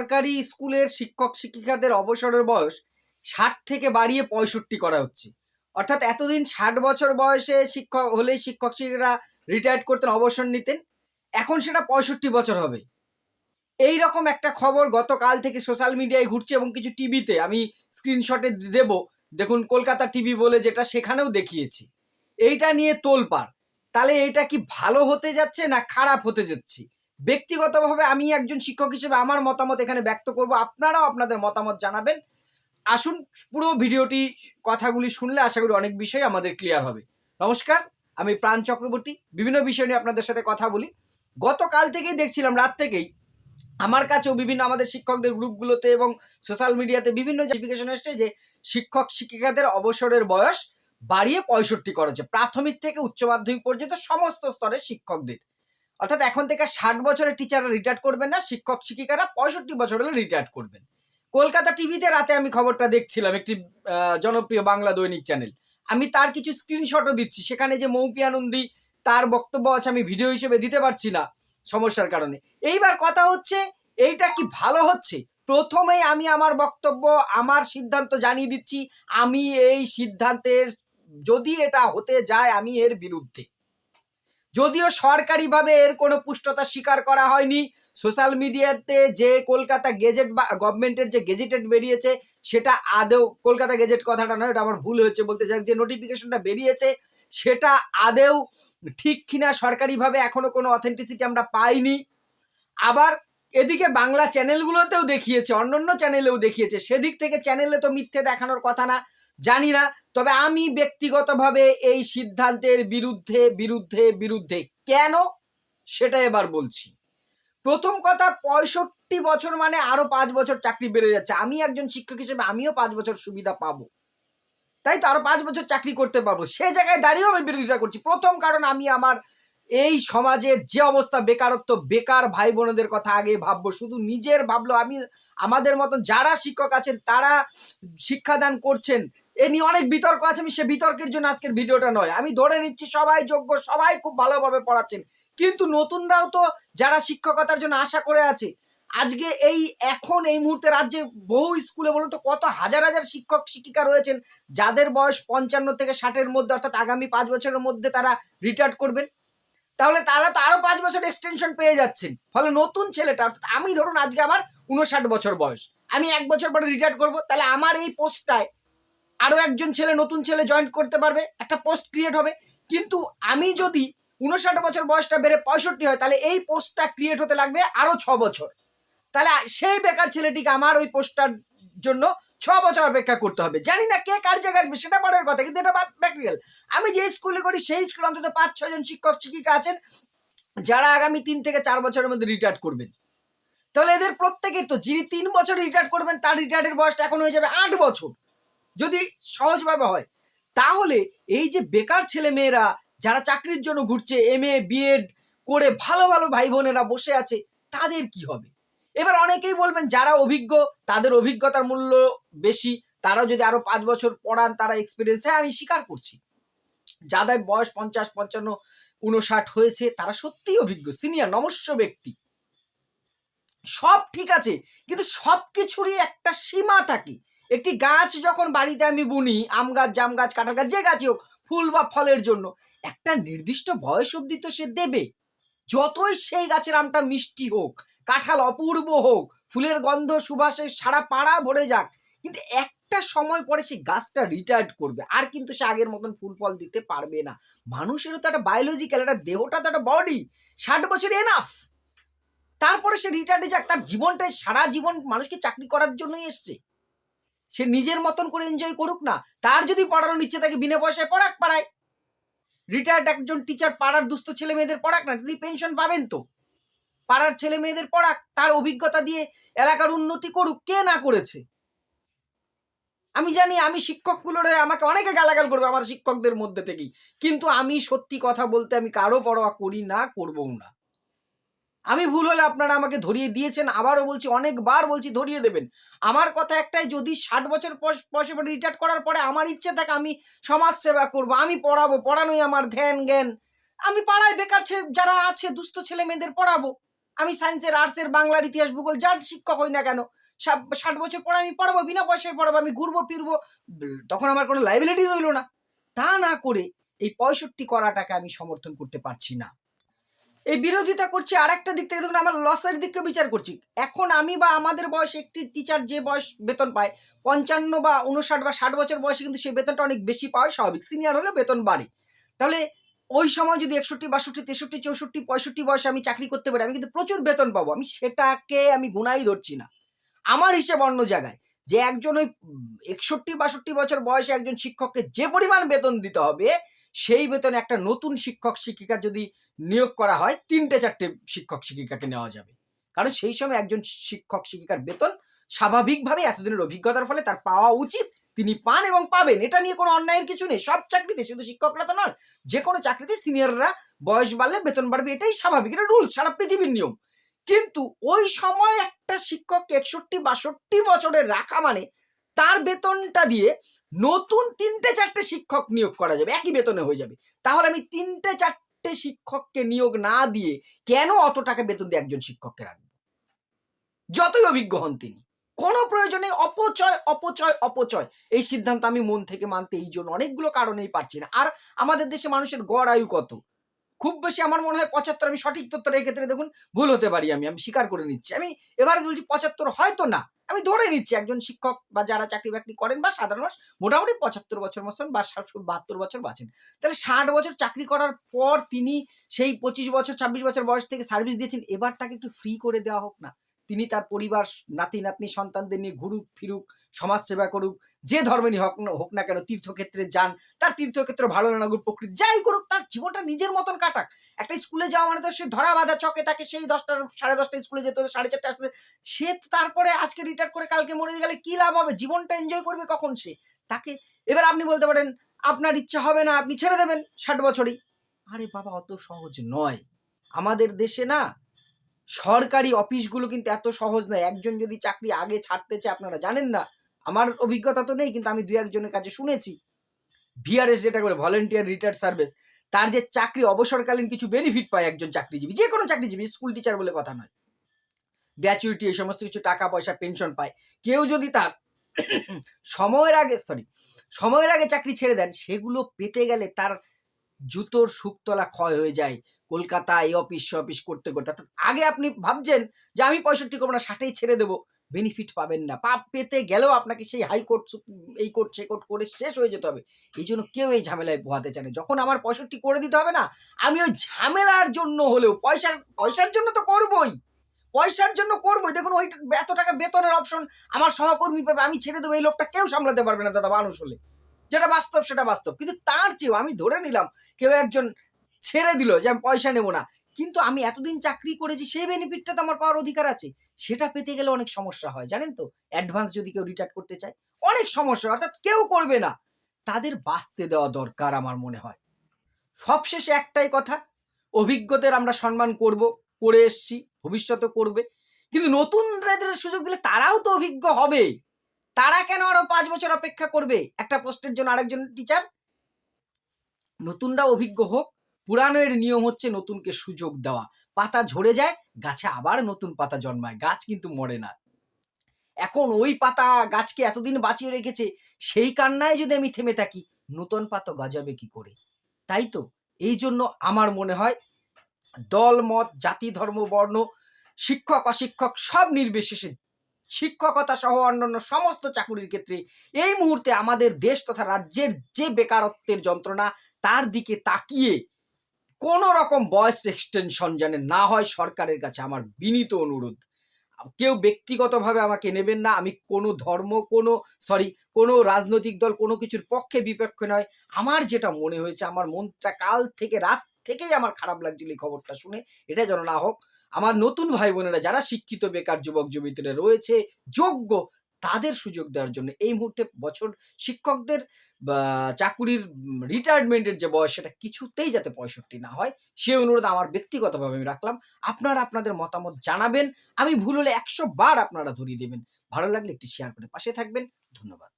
সরকারি স্কুলের শিক্ষক শিক্ষিকাদের অবসরের বয়স ষাট থেকে বাড়িয়ে পঁয়ষট্টি করা হচ্ছে। অর্থাৎ এতদিন ষাট বছর বয়সে শিক্ষক হলে শিক্ষক শিক্ষিকারা রিটায়ার্ড করতেন, অবসর নিতেন। এখন সেটা পঁয়ষট্টি বছর হবে। এই রকম একটা খবর গতকাল থেকে সোশ্যাল মিডিয়ায় ঘুরছে এবং কিছু টিভিতে আমি স্ক্রিনশটে দেব। দেখুন, কলকাতা টিভি বলে যেটা সেখানেও দেখিয়েছি। এইটা নিয়ে তোলপাড়। তাহলে এটা কি ভালো হতে যাচ্ছে না খারাপ হতে যাচ্ছে? ব্যক্তিগতভাবে আমি একজন শিক্ষক হিসেবে আমার মতামত এখানে ব্যক্ত করব। আপনারাও আপনাদের মতামত জানাবেন। আসুন, পুরো ভিডিওটি, কথাগুলি শুনলে আশা করি অনেক বিষয় আমাদের ক্লিয়ার হবে। নমস্কার, আমি প্রাণ চক্রবর্তী। বিভিন্ন বিষয় নিয়ে আপনাদের সাথে কথা বলি। গতকাল থেকেই দেখছিলাম, রাত থেকেই আমার কাছেও বিভিন্ন আমাদের শিক্ষকদের গ্রুপগুলোতে এবং সোশ্যাল মিডিয়াতে বিভিন্ন নোটিফিকেশন এসছে যে শিক্ষক, শিক্ষিকাদের অবসরের বয়স বাড়িয়ে পঁয়ষট্টি করা হচ্ছে প্রাথমিক থেকে উচ্চ মাধ্যমিক পর্যন্ত সমস্ত স্তরের শিক্ষকদের। অর্থাৎ এখন থেকে ষাট বছরের টিচাররা রিটায়ার করবেন না, শিক্ষক শিক্ষিকারা পঁয়ষট্টি বছর হলে রিটায়ার করবেন। কলকাতা টিভিতে রাতে আমি খবরটা দেখছিলাম একটি জনপ্রিয় বাংলা দৈনিক চ্যানেল আমি তার কিছু স্ক্রিনশটও দিচ্ছি। সেখানে যে মৌপি আনন্দী, তার বক্তব্য আছে, আমি ভিডিও হিসেবে দিতে পারছি না সমস্যার কারণে। এইবার কথা হচ্ছে, এইটা কি ভালো হচ্ছে? প্রথমেই আমি আমার বক্তব্য, আমার সিদ্ধান্ত জানিয়ে দিচ্ছি, আমি এই সিদ্ধান্তের, যদি এটা হতে যায়, আমি এর বিরুদ্ধে। যদিও সরকারিভাবে এর কোনো পুষ্টতা স্বীকার করা হয়নি। সোশ্যাল মিডিয়াতে যে কলকাতা গেজেট বা গভর্নমেন্টের যে গেজেটেড বেরিয়েছে, সেটা আদেও কলকাতা গেজেট কথাটা নয় এটা আমার ভুল হয়েছে বলতে চাই, যে নোটিফিকেশনটা বেরিয়েছে, সেটা আদেও ঠিক কিনা সরকারিভাবে এখনও কোনো অথেন্টিসিটি আমরা পাইনি। আবার এদিকে বাংলা চ্যানেলগুলোতেও দেখিয়েছে, অন্যান্য চ্যানেলেও দেখিয়েছে, সেদিক থেকে চ্যানেলে তো মিথ্যে দেখানোর কথা না। জানি না, তবে আমি ব্যক্তিগতভাবে এই সিদ্ধান্তের বিরুদ্ধে বিরুদ্ধে বিরুদ্ধে কেন সেটা এবার বলছি। প্রথম কথা, পঁয়ষট্টি বছর মানে আরও পাঁচ বছর চাকরি বেড়ে যাচ্ছে। আমি একজন শিক্ষক হিসেবে আমিও পাঁচ বছর সুবিধা পাবো। তাই তো আরও পাঁচ বছর চাকরি করতে পারব সে জায়গায় দাঁড়িয়েও আমি বিরোধিতা করছি। প্রথম কারণ, আমি আমার এই সমাজের যে অবস্থা, বেকারত্ব, বেকার ভাই বোনদের কথা আগে ভাববো। শুধু নিজের ভাবলো আমি, আমাদের মতন যারা শিক্ষক আছেন, তারা শিক্ষাদান করছেন এ নিয়ে অনেক বিতর্ক আছে, আমি সে বিতর্কের জন্য আজকের ভিডিওটা নয়। আমি ধরে নিচ্ছি, সবাই যোগ্য, সবাই খুব ভালোভাবে পড়াচ্ছেন। কিন্তু নতুনরাও তো যারা শিক্ষকতার জন্য আশা করে আছে, আজকে এই এখন এই মুহূর্তে রাজ্যে বহু স্কুলে বলুন তো, কত হাজার হাজার শিক্ষক, শিক্ষিকা রয়েছেন, যাদের বয়স পঞ্চান্ন থেকে ষাটের মধ্যে, অর্থাৎ আগামী পাঁচ বছরের মধ্যে তারা রিটায়ার্ড করবেন। তাহলে তারা তো আরও পাঁচ বছর এক্সটেনশন পেয়ে যাচ্ছেন। ফলে নতুন ছেলেটা, অর্থাৎ আমি ধরুন আজকে আমার উনষাট বছর বয়স, আমি এক বছর পরে রিটায়ার্ড করব, তাহলে আমার এই পোস্টটায় আরও একজন ছেলে, নতুন ছেলে জয়েন করতে পারবে, একটা পোস্ট ক্রিয়েট হবে। কিন্তু আমি যদি উনষাট বছর বয়সটা বেড়ে পঁয়ষট্টি হয়, তাহলে এই পোস্টটা ক্রিয়েট হতে লাগবে আরও ছ বছর। তাহলে সেই বেকার ছেলেটিকে আমার ওই পোস্টটার জন্য ছ বছর অপেক্ষা করতে হবে। জানি না কে কার জায়গায় আসবে, সেটা পরের কথা, কিন্তু এটা প্র্যাকটিক্যাল আমি যে স্কুলে করি, সেই স্কুলে অন্তত পাঁচ ছজন শিক্ষক, শিক্ষিকা আছেন, যারা আগামী তিন থেকে চার বছরের মধ্যে রিটায়ার্ড করবেন। তাহলে এদের প্রত্যেকের তো যিনি তিন বছর রিটায়ার্ড করবেন, তার রিটায়ার্ডের বয়সটা এখন হয়ে যাবে আট বছর। যদি সহজভাবে হয়, তাহলে এই যে বেকার ছেলে মেয়েরা যারা চাকরির জন্য ঘুরছে এম এ বিএড করে ভালো ভালো ভাই বোনেরা বসে আছে, তাদের কি হবে? এবার অনেকেই বলবেন যারা অভিজ্ঞ, তাদের অভিজ্ঞতার মূল্য বেশি তারা যদি আরও পাঁচ বছর পড়ান, তারা এক্সপিরিয়েন্স হ্যাঁ আমি স্বীকার করছি। যাদের বয়স পঞ্চাশ, পঞ্চান্ন উনষাট হয়েছে, তারা সত্যিই অভিজ্ঞ সিনিয়র নমস্য ব্যক্তি। সব ঠিক আছে, কিন্তু সব কিছুরই একটা সীমা থাকে। একটি গাছ যখন বাড়িতে আমি বুনি, আম গাছ, জাম গাছ, কাঁঠাল গাছ, যে গাছই হোক, ফুল বা ফলের জন্য, একটা নির্দিষ্ট বয়স অবধি তো সে দেবে। যতই সেই গাছের আমটা মিষ্টি হোক, কাঁঠাল অপূর্ব হোক, ফুলের গন্ধ সুবাসে সারা পাড়া ভরে যাক, কিন্তু একটা সময় পরে সেই গাছটা রিটায়ার্ড করবে। আর কিন্তু সে আগের মতন ফুল ফল দিতে পারবে না। মানুষেরও তো একটা বায়োলজিক্যাল একটা দেহটা, তো একটা বডি ষাট বছর এনাফ তারপরে সে রিটায়ার্ডে যাক, তার জীবনটাই, সারা জীবন মানুষকে চাকরি করার জন্যই এসছে। সে নিজের মতন করে এনজয় করুক না, তার যদি পড়ানোর ইচ্ছে থাকে, বিনা পয়সায় পড়াক পাড়ায়। রিটায়ার্ড একজন টিচার পাড়ার দুস্থ ছেলে মেয়েদের পড়াক না, তিনি পেনশন পাবেন তো। পাড়ার ছেলে মেয়েদের পড়াক, তার অভিজ্ঞতা দিয়ে এলাকার উন্নতি করুক, কে না করেছে? আমি জানি আমি শিক্ষকগুলোর আমাকে অনেকে গালাগাল করবে আমার শিক্ষকদের মধ্যে থেকেই, কিন্তু আমি সত্যি কথা বলতে আমি কারও পরোয়া করি না, করবও না। আমি ভুল হলে আপনারা আমাকে ধরিয়ে দিয়েছেন, আবারও বলছি, অনেকবার বলছি, ধরিয়ে দেবেন। আমার কথা একটাই, যদি ষাট বছর পয়স- বয়সে রিটায়ার করার পরে আমার ইচ্ছে থাকে, আমি সমাজ সেবা করব, আমি পড়াবো, পড়ানোই আমার ধ্যান, জ্ঞান। আমি পাড়ায় বেকার যারা আছে, দুস্থ ছেলে মেয়েদের পড়াবো। আমি সায়েন্সের আর্টসের বাংলার ইতিহাস, ভূগোল, যার শিক্ষক হই না কেন ষাট বছর পরে আমি পড়াবো, বিনা পয়সায় পড়াবো, আমি ঘুরবো, ফিরবো তখন আমার কোনো লাইবিলিটি রইল না। তা না করে এই পঁয়ষট্টি করাটাকে আমি সমর্থন করতে পারছি না। এই বিরোধিতা করছি আর একটা দিক থেকে দেখুন, আমার লসের দিককে বিচার করছি। এখন আমি বা আমাদের বয়স একটি টিচার যে বয়স বেতন পায়, পঞ্চান্ন বা উনষাট বা ষাট বছর বয়সে কিন্তু সেই বেতনটা অনেক বেশি পাওয়া স্বাভাবিক। সিনিয়র হলে বেতন বাড়ে। তাহলে ওই সময় যদি একষট্টি, বাষট্টি, তেষট্টি, চৌষট্টি, পঁয়ষট্টি বয়সে আমি চাকরি করতে পারি, আমি কিন্তু প্রচুর বেতন পাবো। আমি সেটাকে আমি গুনাই ধরছি না। আমার হিসেব অন্য জায়গায়, যে একজন ওই একষট্টি, বাষট্টি বছর বয়সে একজন শিক্ষককে যে পরিমাণ বেতন দিতে হবে সেই বেতনে একটা নতুন শিক্ষক, শিক্ষিকা যদি নিয়োগ করা হয়, তিনটে চারটে শিক্ষক, শিক্ষিকাকে নেওয়া যাবে। কারণ সেই সময় একজন শিক্ষক, শিক্ষিকার বেতন স্বাভাবিকভাবে এতদিনের অভিজ্ঞতার ফলে তার পাওয়া উচিত, তিনি পান এবং পাবেন। এটা নিয়ে কোনো অন্যায়ের কিছু নেই। সব চাকরিতে, শুধু শিক্ষকরা তো নয়, যে কোনো চাকরিতে সিনিয়ররা বয়স বাড়লে বেতন বাড়বে, এটাই স্বাভাবিক। এটা রুলস, সারা পৃথিবীর নিয়ম। কিন্তু ওই সময় একটা শিক্ষককে একষট্টি, বাষট্টি বছরের রাখা মানে তার বেতনটা দিয়ে নতুন তিনটে চারটে শিক্ষক নিয়োগ করা যাবে, একই বেতনে হয়ে যাবে। তাহলে আমি তিনটে চারটে শিক্ষককে নিয়োগ না দিয়ে কেন অত টাকা বেতন দিয়ে একজন শিক্ষককে রাখব? যতই অভিজ্ঞ হন তিনি। কোনো প্রয়োজনে অপচয় অপচয় অপচয়, এই সিদ্ধান্ত আমি মন থেকে মানতে এই জন্য অনেকগুলো কারণেই পারছি না। আর আমাদের দেশে মানুষের গড় আয়ু কত? খুব বেশি আমার মনে হয় পঁচাত্তর, আমি সঠিক তথ্যটা এই ক্ষেত্রে দেখুন ভুল হতে পারি আমি আমি স্বীকার করে নিচ্ছি। আমি এবারে বলছি পঁচাত্তর হয়তো না, আমি ধরে নিচ্ছি একজন শিক্ষক বা যারা চাকরি বাকরি করেন বা সাধারণ মানুষ মোটামুটি পঁচাত্তর বছর মতন বা বাহাত্তর বছর বাঁচেন। তাহলে ষাট বছর চাকরি করার পর তিনি সেই পঁচিশ বছর, ছাব্বিশ বছর বয়স থেকে সার্ভিস দিয়েছেন, এবার তাকে একটু ফ্রি করে দেওয়া হোক না। তিনি তার পরিবার, নাতি, নাতনি, সন্তানদের নিয়ে ঘুরুক, ফিরুক সমাজ সেবা করুক, যে ধর্মেরই হোক না হোক না কেন, তীর্থক্ষেত্রে যান, তার তীর্থক্ষেত্র ভালো লাগুক প্রকৃতি, যাই করুক, তার জীবনটা নিজের মতন কাটাক। একটা স্কুলে যাওয়া মানে তো সে ধরা বাঁধা চকে তাকে সেই দশটার, সাড়ে দশটায় স্কুলে যেতে হতো, সাড়ে চারটে আসতে সে তারপরে আজকে রিটায়ার করে কালকে মরে গেলে কি লাভ হবে? জীবনটা এনজয় করবে কখন সে? তাকে, এবার আপনি বলতে পারেন, আপনার ইচ্ছা হবে না, আপনি ছেড়ে দেবেন ষাট বছরই। আরে বাবা, অত সহজ নয়। আমাদের দেশে না সরকারি অফিসগুলো কিন্তু এত সহজ নয়। একজন যদি চাকরি আগে ছাড়তে চায়, আপনারা জানেন না। আমার অভিজ্ঞতা তো নেই, কিন্তু আমি দু একজনের কাছে শুনেছি। ভিআরএস যেটা করে ভলেন্টিয়ার রিটায়ার্ড সার্ভিস তার যে চাকরি অবসরকালীন কিছু বেনিফিট পায় একজন চাকরিজীবী, যে কোনো চাকরিজীবী স্কুল টিচার বলে কথা নয়। গ্র্যাচুইটি এই সমস্ত কিছু টাকা পয়সা পেনশন পায়। কেউ যদি তার সময়ের আগে সরি সময়ের আগে চাকরি ছেড়ে দেন, সেগুলো পেতে গেলে তার জুতোর শুকতলা ক্ষয় হয়ে যায়। কলকাতা এই অফিস অফিস করতে করতে। অর্থাৎ আগে আপনি ভাবছেন যে আমি পঁয়ষট্টি করব না, ষাটেই ছেড়ে দেবো। বেনিফিট পাবেন না। পাপ পেতে গেলেও আপনাকে সেই হাইকোর্ট এই কোর্ট সে কোর্ট করে শেষ হয়ে যেতে হবে। এই জন্য কেউ এই ঝামেলায় পোহাতে চায় না। যখন আমার পঁয়ষট্টি করে দিতে হবে না, আমি ওই ঝামেলার জন্য হলেও, পয়সার পয়সার জন্য তো করবই। পয়সার জন্য করবোই। দেখুন, ওই এত টাকা বেতনের অপশন আমার সহকর্মী পাবে, আমি ছেড়ে দেবো, এই লোকটা কেউ সামলাতে পারবে না, দাদা মানুষ হলে। যেটা বাস্তব, সেটা বাস্তব। কিন্তু তার চেয়েও আমি ধরে নিলাম, কেউ একজন ছেড়ে দিল যে আমি পয়সা নেব না। কিন্তু আমি এতদিন চাকরি করেছি, সেই বেনিফিটটা তো আমার পাওয়ার অধিকার আছে। সেটা পেতে গেলে অনেক সমস্যা হয়, জানেন তো? অ্যাডভান্স যদি কেউ রিটায়ার করতে চায়, অনেক সমস্যা অর্থাৎ কেউ করবে না। তাদের বাঁচতে দেওয়া দরকার আমার মনে হয়। সবশেষে একটাই কথা, অভিজ্ঞদের আমরা সম্মান করব, করে এসছি, ভবিষ্যতে করবে। কিন্তু নতুনদের সুযোগ দিলে তারাও তো অভিজ্ঞ হবে তারা কেন আরও পাঁচ বছর অপেক্ষা করবে? একটা পোস্টের জন্য আরেকজন টিচার নতুনরা অভিজ্ঞ হোক পুরাণের নিয়ম হচ্ছে নতুনকে সুযোগ দেওয়া। পাতা ঝরে যায়, গাছে আবার নতুন পাতা জন্মায়, গাছ কিন্তু মরে না। এখন ওই পাতা গাছকে এতদিন বাঁচিয়ে রেখেছে, সেই কান্নায় যদি আমি থেমে থাকি, নতুন পাতা গজাবে কি করে? তাই তো? এই জন্য আমার মনে হয়, দল, মত, জাতি, ধর্ম, বর্ণ, শিক্ষক, অশিক্ষক সব নির্বিশেষে শিক্ষকতা সহ অন্যান্য সমস্ত চাকুরির ক্ষেত্রে এই মুহূর্তে আমাদের দেশ তথা রাজ্যের যে বেকারত্বের যন্ত্রণা, তার দিকে তাকিয়ে কোনো রকম বয়স এক্সটেনশন যেন না হয় সরকারের কাছে, আমার বিনীত অনুরোধ। কেউ ব্যক্তিগতভাবে আমাকে নেবেন না, আমি কোনো ধর্ম, কোনো সরি কোনো রাজনৈতিক দল, কোনো কিছুর পক্ষে বিপক্ষে নয়। আমার যেটা মনে হয়েছে, আমার মনটা কাল থেকে, রাত থেকেই আমার খারাপ লাগছিল এই খবরটা শুনে, এটা যেন না হোক। আমার নতুন ভাই বোনেরা যারা শিক্ষিত, বেকার যুবক যুবতীরা রয়েছে, যোগ্য তাদের সুযোগ দেওয়ার জন্য। এই মুহূর্তে বছর শিক্ষকদের চাকুরির রিটায়ারমেন্টের যে বয়স, সেটা কিছুতেই যাতে পঁয়ষট্টি না হয় সেই অনুরোধ আমার ব্যক্তিগতভাবে আমি রাখলাম। আপনারা আপনাদের মতামত জানাবেন। আমি ভুল হলে একশো বার আপনারা ধরিয়ে দেবেন। ভালো লাগলে একটি শেয়ার করে পাশে থাকবেন। ধন্যবাদ।